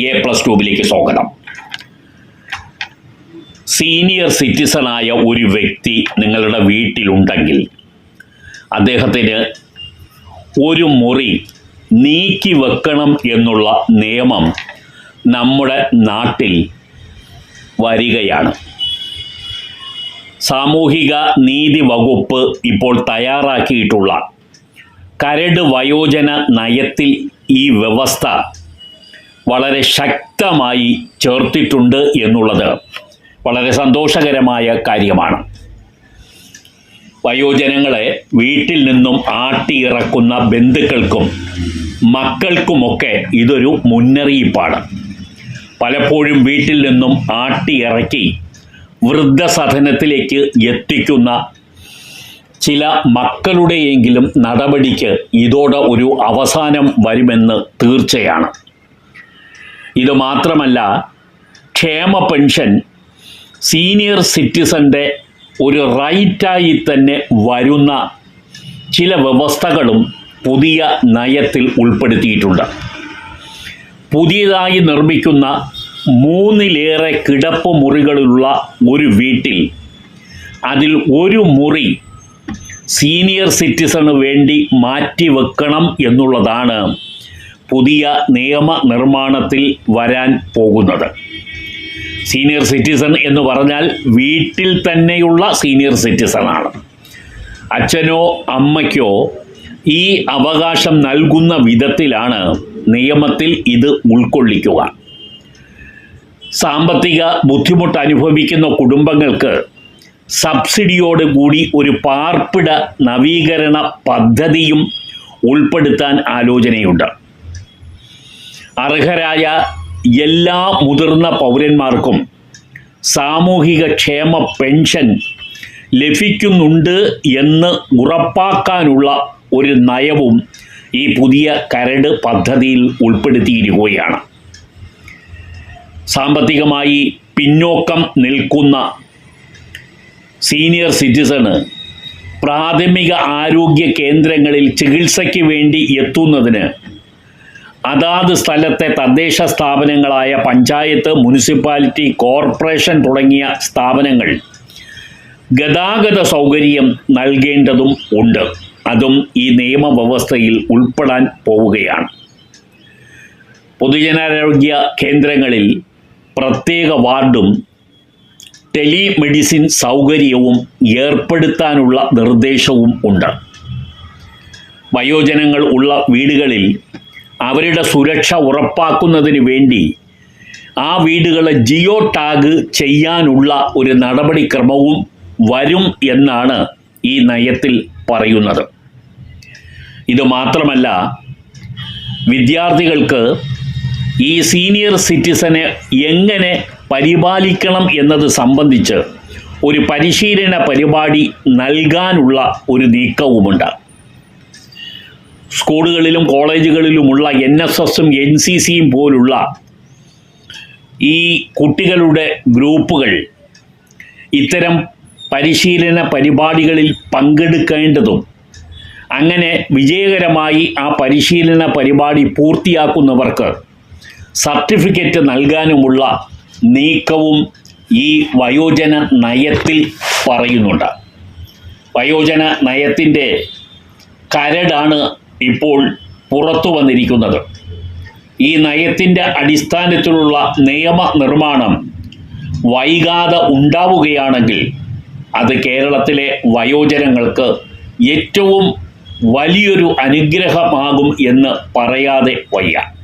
A plus ട്യൂബിലേക്ക് സ്വാഗതം. Senior സിറ്റിസണായ ഒരു വ്യക്തി നിങ്ങളുടെ വീട്ടിലുണ്ടെങ്കിൽ അദ്ദേഹത്തിന് ഒരു മുറി നീക്കി വെക്കണം എന്നുള്ള നിയമം നമ്മുടെ നാട്ടിൽ വരികയാണ്. സാമൂഹിക നീതി വകുപ്പ് ഇപ്പോൾ തയ്യാറാക്കിയിട്ടുള്ള കരട് വയോജന നയത്തിൽ ഈ വ്യവസ്ഥ വളരെ ശക്തമായി ചേർത്തിട്ടുണ്ട് എന്നുള്ളത് വളരെ സന്തോഷകരമായ കാര്യമാണ്. വയോജനങ്ങളെ വീട്ടിൽ നിന്നും ആട്ടിയിറക്കുന്ന ബന്ധുക്കൾക്കും മക്കൾക്കുമൊക്കെ ഇതൊരു മുന്നറിയിപ്പാണ്. പലപ്പോഴും വീട്ടിൽ നിന്നും ആട്ടിയിറക്കി വൃദ്ധസദനത്തിലേക്ക് എത്തിക്കുന്ന ചില മക്കളുടെയെങ്കിലും നടപടിക്ക് ഇതോടെ ഒരു അവസാനം വരുമെന്ന് തീർച്ചയാണ്. ഇത് മാത്രമല്ല ക്ഷേമ പെൻഷൻ സീനിയർ സിറ്റിസന്റെ ഒരു റൈറ്റായി തന്നെ വരുന്ന ചില വ്യവസ്ഥകളും പുതിയ നയത്തിൽ ഉൾപ്പെടുത്തിയിട്ടുണ്ട്. പുതിയതായി നിർമ്മിക്കുന്ന മൂന്നിലേറെ കിടപ്പ് മുറികളുള്ള ഒരു വീട്ടിൽ അതിൽ ഒരു മുറി സീനിയർ സിറ്റിസണ് വേണ്ടി മാറ്റിവെക്കണം എന്നുള്ളതാണ് പുതിയ നിയമ നിർമ്മാണത്തിൽ വരാൻ പോകുന്നത്. സീനിയർ സിറ്റിസൺ എന്ന് പറഞ്ഞാൽ വീട്ടിൽ തന്നെയുള്ള സീനിയർ സിറ്റിസണാണ് അച്ഛനോ അമ്മയ്ക്കോ ഈ അവകാശം നൽകുന്ന വിധത്തിലാണ് നിയമത്തിൽ ഇത് ഉൾക്കൊള്ളിക്കുക. സാമ്പത്തിക ബുദ്ധിമുട്ട് അനുഭവിക്കുന്ന കുടുംബങ്ങൾക്ക് സബ്സിഡിയോട് കൂടി ഒരു പാർപ്പിട നവീകരണ പദ്ധതിയും ഉൾപ്പെടുത്താൻ ആലോചനയുണ്ട്. അർഹരായ എല്ലാ മുതിർന്ന പൗരന്മാർക്കും സാമൂഹിക ക്ഷേമ പെൻഷൻ ലഭിക്കുന്നുണ്ട് എന്ന് ഉറപ്പാക്കാനുള്ള ഒരു നയവും ഈ പുതിയ കരട് പദ്ധതിയിൽ ഉൾപ്പെടുത്തിയിരിക്കുകയാണ്. സാമ്പത്തികമായി പിന്നോക്കം നിൽക്കുന്ന സീനിയർ സിറ്റിസണ് പ്രാഥമിക ആരോഗ്യ കേന്ദ്രങ്ങളിൽ ചികിത്സയ്ക്ക് വേണ്ടി എത്തുന്നതിന് അതാത് സ്ഥലത്തെ തദ്ദേശ സ്ഥാപനങ്ങളായ പഞ്ചായത്ത് മുനിസിപ്പാലിറ്റി കോർപ്പറേഷൻ തുടങ്ങിയ സ്ഥാപനങ്ങൾ ഗതാഗത സൗകര്യം നൽകേണ്ടതും ഉണ്ട്. അതും ഈ നിയമവ്യവസ്ഥയിൽ ഉൾപ്പെടാൻ പോവുകയാണ്. പൊതുജനാരോഗ്യ കേന്ദ്രങ്ങളിൽ പ്രത്യേക വാർഡും ടെലിമെഡിസിൻ സൗകര്യവും ഏർപ്പെടുത്താനുള്ള നിർദ്ദേശവും ഉണ്ട്. വയോജനങ്ങൾ ഉള്ള വീടുകളിൽ അവരുടെ സുരക്ഷ ഉറപ്പാക്കുന്നതിന് വേണ്ടി ആ വീടുകളെ ജിയോ ടാഗ് ചെയ്യാനുള്ള ഒരു നടപടിക്രമവും വരും എന്നാണ് ഈ നയത്തിൽ പറയുന്നത്. ഇത് മാത്രമല്ല വിദ്യാർത്ഥികൾക്ക് ഈ സീനിയർ സിറ്റിസനെ എങ്ങനെ പരിപാലിക്കണം എന്നത് സംബന്ധിച്ച് ഒരു പരിശീലന പരിപാടി നൽകാനുള്ള ഒരു നീക്കവുമുണ്ട്. സ്കൂളുകളിലും കോളേജുകളിലുമുള്ള എൻ എസ് എസും എൻ സി സിയും പോലുള്ള ഈ കുട്ടികളുടെ ഗ്രൂപ്പുകൾ ഇത്തരം പരിശീലന പരിപാടികളിൽ പങ്കെടുക്കേണ്ടതും അങ്ങനെ വിജയകരമായി ആ പരിശീലന പരിപാടി പൂർത്തിയാക്കുന്നവർക്ക് സർട്ടിഫിക്കറ്റ് നൽകാനുമുള്ള നീക്കവും ഈ വയോജന നയത്തിൽ പറയുന്നുണ്ട്. വയോജന നയത്തിന്റെ കരടാണ് ഇപ്പോൾ പുറത്തു വന്നിരിക്കുന്നത്. ഈ നയത്തിന്റെ അടിസ്ഥാനത്തിലുള്ള നിയമനിർമ്മാണം വൈകാതെ ഉണ്ടാവുകയാണെങ്കിൽ അത് കേരളത്തിലെ വയോജനങ്ങൾക്ക് ഏറ്റവും വലിയൊരു അനുഗ്രഹമാകും എന്ന് പറയാതെ വയ്യ.